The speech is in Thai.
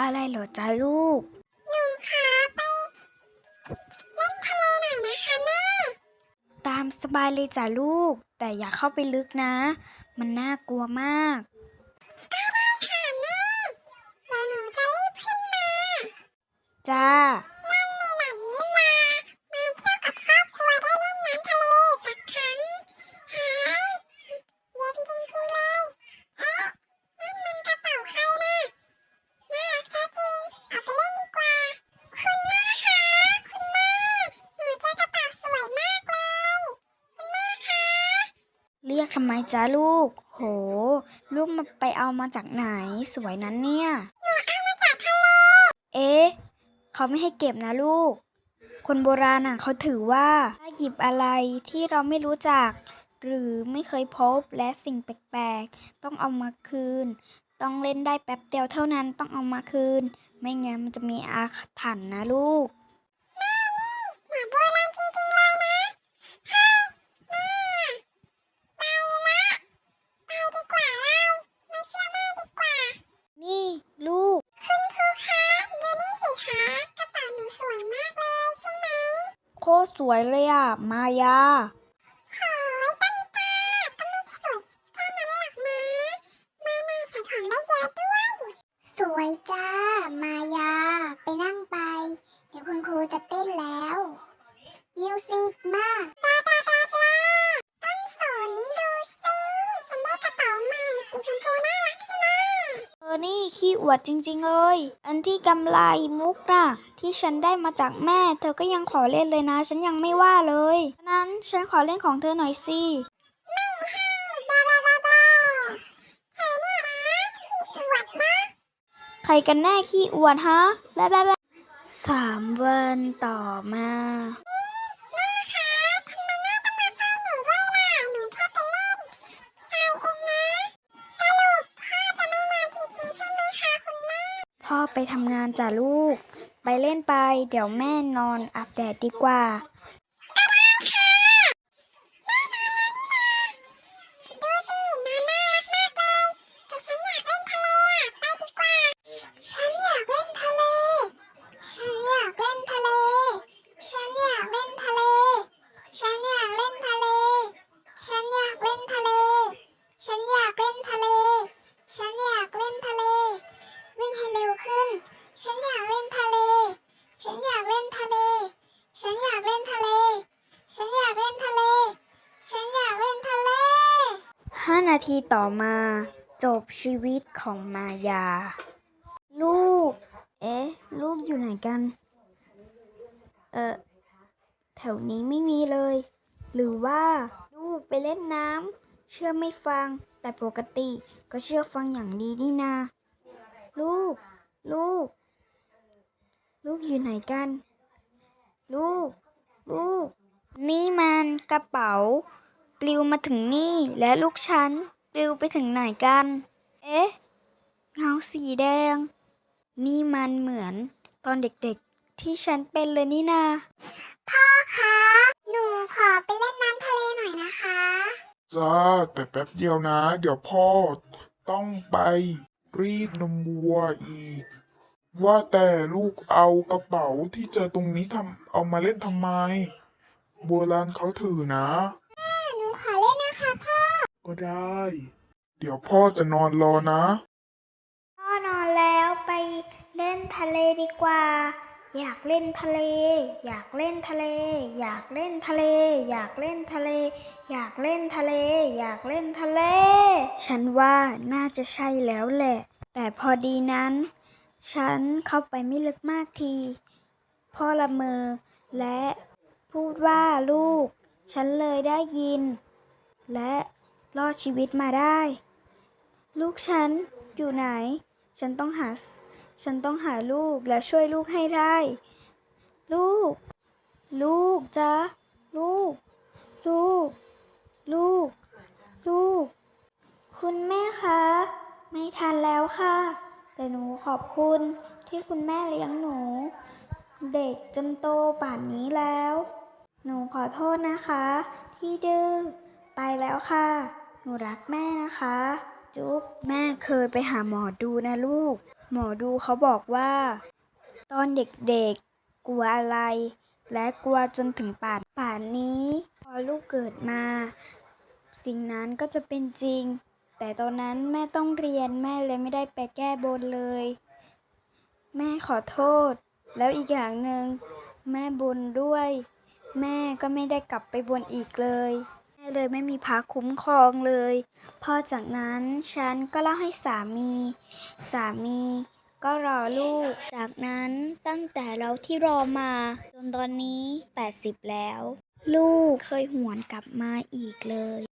อะไรเหรอจ้าลูก หนูขอไปเล่นทะเลหน่อยนะคะแม่ ตามสบายเลยจ้าลูก แต่อย่าเข้าไปลึกนะ มันน่ากลัวมาก ก็ได้ค่ะแม่ เดี๋ยวหนูจะรีบขึ้นมา จ้า นั่นมีหนังนี่นามาเที่ยวกับครอบครัวได้เล่นน้ำทะเลสักครั้งหายเย็นจริงๆเลยเอ๊ะนั่นมันกระเป๋าใครนะน่ารักแท้จริงเอาไปเล่นดีกว่า คุณแม่คะคุณแม่ หนูเจอกระเป๋าสวยมากเลย คุณแม่คะ เรียก ทำไมจ้าลูก โห ลูกมาไปเอามาจากไหนสวยนั้นเนี่ยเอามาจากทะเล เอ๊ะ เขาไม่ให้เก็บนะลูก คนโบราณน่ะเขาถือว่าถ้าหยิบอะไรที่เราไม่รู้จัก หรือไม่เคยพบและสิ่งแปลกๆ ต้องเอามาคืน ต้องเล่นได้แป๊บเดียวเท่านั้นต้องเอามาคืน ไม่งั้นมันจะมีอาถรรพ์นะลูก สวยเลยอะมายาโหยตั้งตาก็ไม่สวยแค่นั้นหรอกนะ มามาใส่ของได้เยอะด้วย สวยจ้า มายา ไปนั่งไป เดี๋ยวคุณครูจะเต้นแล้ว มิวสิกมาตาตาตา อวดจริง ๆ เลย อันที่กำไรมุกน่ะ ที่ฉันได้มาจากแม่ เธอก็ยังขอเล่นเลยนะ ฉันยังไม่ว่าเลยฉะนั้นฉันขอเล่นของเธอหน่อยสิไม่ให้บาบาบาบาเธอนี่ยนะขี้อวดนะใครกันแน่ขี้อวดฮะบ๊ายบายบายสามวันต่อมา พ่อไปทำงานจ้ะลูก ไปเล่นไป เดี๋ยวแม่นอนอาบแดดดีกว่าดูสิน้ำน่ารักมากเลยแต่ฉันอยากเล่นทะเล อยากเล่นทะเล ฉันอยากเล่นทะเล ฉันอยากเล่นทะเล5นาทีต่อมา จบชีวิตของมายา ลูก เอ๊ะ ลูกอยู่ไหนกัน เออแถวนี้ไม่มีเลย หรือว่าลูกไปเล่นน้ำเชื่อไม่ฟัง แต่ปกติก็เชื่อฟังอย่างดีนี่นา ลูก ลูก ลูกอยู่ไหนกัน ลูก ลูก นี่มันกระเป๋า ปลิวมาถึงนี่และลูกฉัน ปลิวไปถึงไหนกัน เอ๊ะ เงาสีแดง นี่มันเหมือนตอนเด็กๆ ที่ฉันเป็นเลยนี่นา พ่อคะ หนูขอไปเล่นน้ำทะเลหน่อยนะคะ จ้าแต่แป๊บเดียวนะ เดี๋ยวพ่อ ต้องไปรีดนมวัวอีก ว่าแต่ลูกเอากระเป๋าที่เจอตรงนี้ทำเอามาเล่นทำไม โบราณเขาถือนะ หนูขอเล่นนะคะพ่อ ก็ได้ เดี๋ยวพ่อจะนอนรอนะ พ่อนอนแล้วไปเล่นทะเลดีกว่า อยากเล่นทะเล อยากเล่นทะเล อยากเล่นทะเล อยากเล่นทะเล อยากเล่นทะเล อยากเล่นทะเล ฉันว่าน่าจะใช่แล้วแหละ แต่พอดีนั้น ฉันเข้าไปไม่ลึกมากที พ่อละเมอ และพูดว่าลูก ฉันเลยได้ยิน และรอดชีวิตมาได้ ลูกฉันอยู่ไหน ฉันต้องหา ฉันต้องหาลูกและช่วยลูกให้ได้ ลูก ลูกจ๊ะลูก ลูก ลูก ลูก คุณแม่คะ ไม่ทันแล้วค่ะ แต่หนูขอบคุณที่คุณแม่เลี้ยงหนู เด็กจนโตป่านนี้แล้ว หนูขอโทษนะคะ ที่ดื้อไปแล้วค่ะ หนูรักแม่นะคะ จุ๊บแม่เคยไปหาหมอดูนะลูก หมอดูเขาบอกว่า ตอนเด็กๆกลัวอะไร และกลัวจนถึงป่านป่านนี้ พอลูกเกิดมา สิ่งนั้นก็จะเป็นจริง แต่ตอนนั้นแม่ต้องเรียนแม่เลยไม่ได้ไปแก้บนเลย แม่ขอโทษ แล้วอีกอย่างหนึ่งแม่บนด้วย แม่ก็ไม่ได้กลับไปบนอีกเลย แม่เลยไม่มีพระคุ้มครองเลย พอจากนั้นฉันก็เล่าให้สามี สามีก็รอลูก จากนั้นตั้งแต่เราที่รอมา จนตอนนี้ 80 แล้ว ลูกเคยหวนกลับมาอีกเลย